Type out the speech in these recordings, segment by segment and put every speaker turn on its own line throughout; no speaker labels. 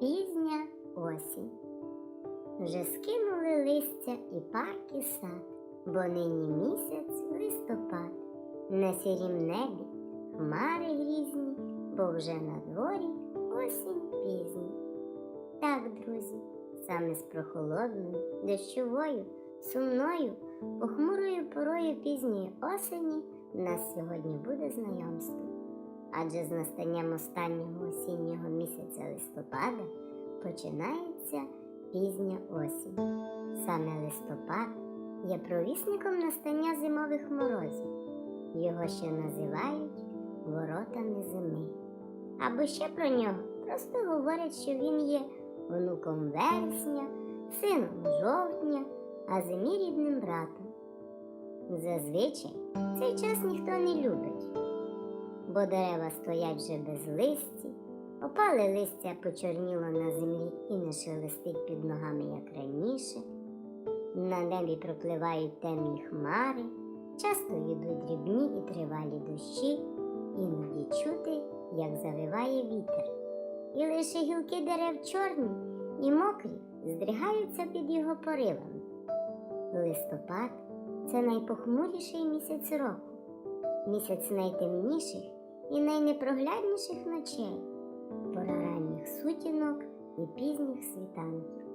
пізня осінь. Вже скинули листя і парк і сад, бо нині місяць листопад, на сірім небі хмари грізні, бо вже на дворі осінь пізні. Так, друзі, саме з прохолодною, дощовою, сумною, похмурою порою пізньої осені нас сьогодні буде знайомство. Адже з настанням останнього осіннього місяця листопада починається пізня осінь. Саме листопад є провісником настання зимових морозів. Його ще називають воротами зими. Або ще про нього просто говорять, що він є онуком вересня, сином жовтня, а зимі рідним братом. Зазвичай цей час ніхто не любить, бо дерева стоять вже без листі, опале листя почорніло на землі і не шелестить під ногами, як раніше. На небі пропливають темні хмари, часто йдуть дрібні і тривалі дощі, іноді чути, як завиває вітер. І лише гілки дерев чорні і мокрі здригаються під його поривами. Листопад це найпохмуріший місяць року, місяць найтемніших і найнепроглядніших ночей, пора ранніх сутінок і пізніх світанків.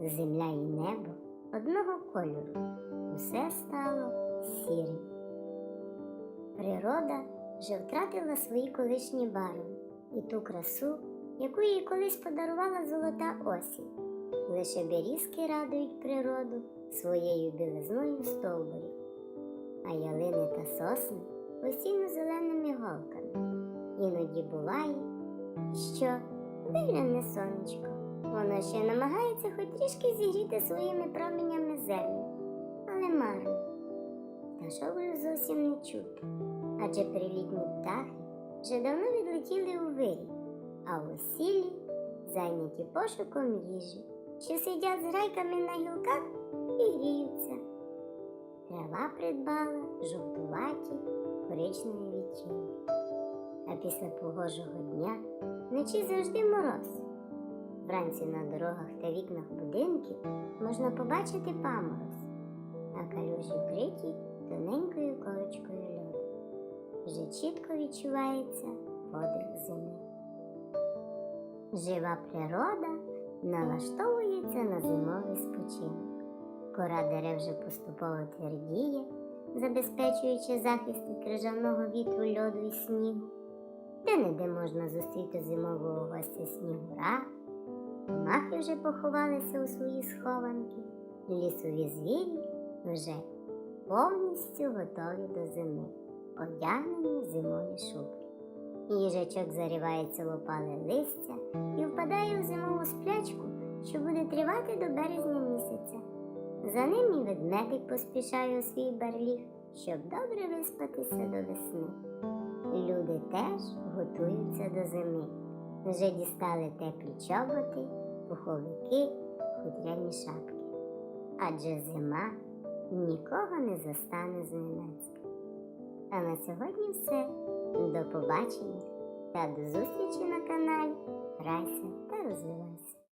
Земля і небо одного кольору, усе стало сірим. Природа вже втратила свої колишні барви і ту красу, яку їй колись подарувала золота осінь. Лише берізки радують природу своєю білизною стовбурів, а ялини та сосни постійно зеленими голками. Іноді буває, що вигляне сонечко. Воно ще намагається хоч трішки зігріти своїми променями землю, але марно. Пташок вже зовсім не чути, адже прилітні птахи вже давно відлетіли у вирій, а в осілі зайняті пошуком їжі, що сидять з грайками на гілках і гріються. Трава придбала жовтуваті коричневі відтінки. А після погожого дня вночі завжди мороз. Вранці на дорогах та вікнах будинків можна побачити памороз, а калюжі вкриті тоненькою корочкою льоду. Вже чітко відчувається подих зими. Жива природа налаштовується на зимовий спочинок. Кора дерев вже поступово твердіє, забезпечуючи захист від крижаного вітру льоду і снігу. Де не де можна зустріти зимового гостя снігура. Махи вже поховалися у свої схованки, лісові звірі вже повністю готові до зими, одягнені в зимові шубки. Їжачок заривається в опале листя і впадає у зимову сплячку, що буде тривати до березня місяця. За ним і ведмедик поспішає у свій барліг, щоб добре виспатися до весни. Люди теж готуються до зими. Вже дістали теплі чоботи, пуховики, хутряні шапки. Адже зима нікого не застане зненацька. А на сьогодні все. До побачення та до зустрічі на каналі Грайся та розвивайся.